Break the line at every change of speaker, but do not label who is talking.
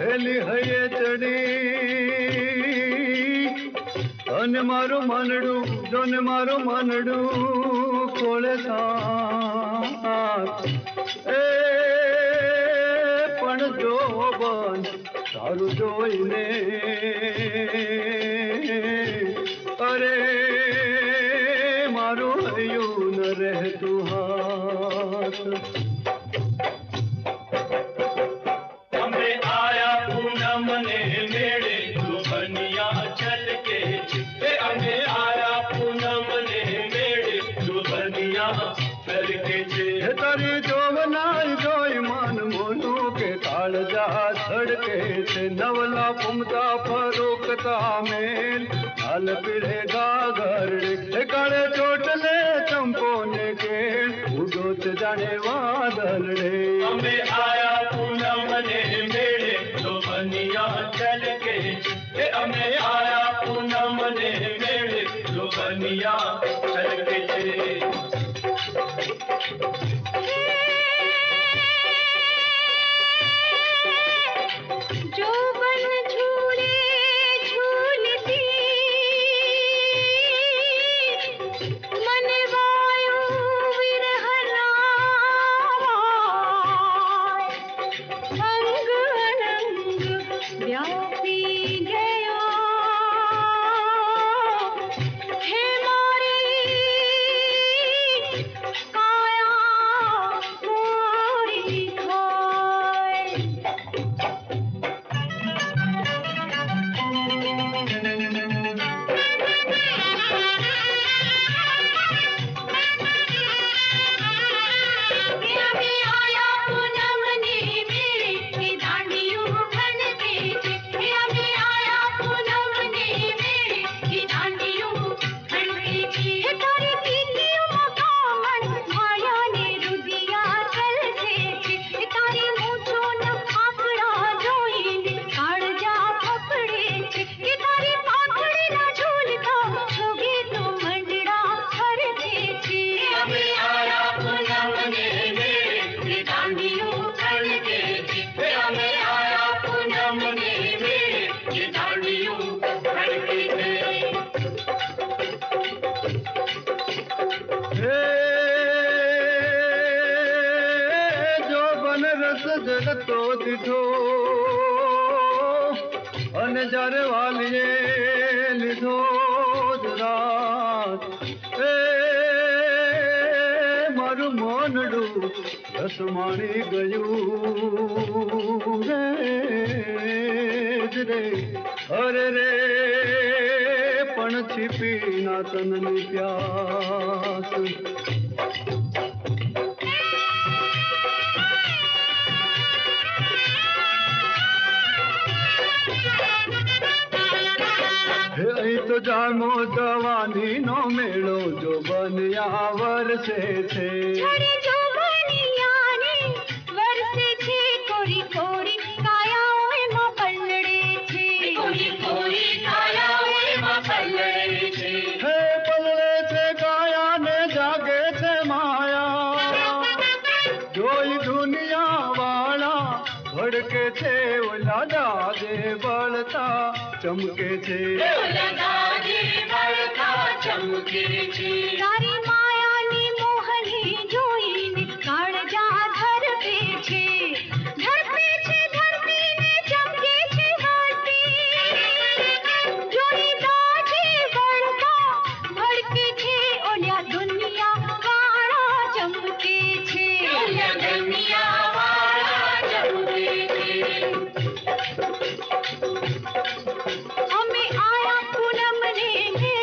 હેલી હૈયે ચડી. અને મારું માનડું જોને મારું માનડું કોળે એ પણ જો બન સારું જોઈને. અરે મારું હૈયું ન રહેતું હાથ. કાળજા સડકે છે નવલા ફૂમતા ફરોકતા મેલ હાલ પીડે ગાગર ગળે ચોટલે ચંપો ને કેળ ઉડો છે જાણે વાદળડે
અમે આયા પૂનમ ને મેળે દુબનિયા છલકે છે એ અમે આયા પૂનમ ને મેળે દુબનિયા છલકે છે
Yeah. જગતો દીઠો. અને જ્યારે વાલીએ લીધો એ મારું મોનડું રસ માણી ગયું. રે રે, અરે રે, પણ છીપી ના તનની પ્યાસ. અહીં દવાની જવાની નો મેળો જો બન્યા વરસે છે.
છોડી જો બનિયાને વરસે છે કોરી કોરી કાયાઓ એમાં પલળે છે.
કોરી કોરી કાયાઓ એમાં પલળે છે.
હે પલળે છે કાયા ને જાગે છે માયા. જોઈ દુનિયા ભડકે છે ઓલા દાદે બળતા ચમકે છે
લગાજી બળતા ચમકે છે
તારી मिले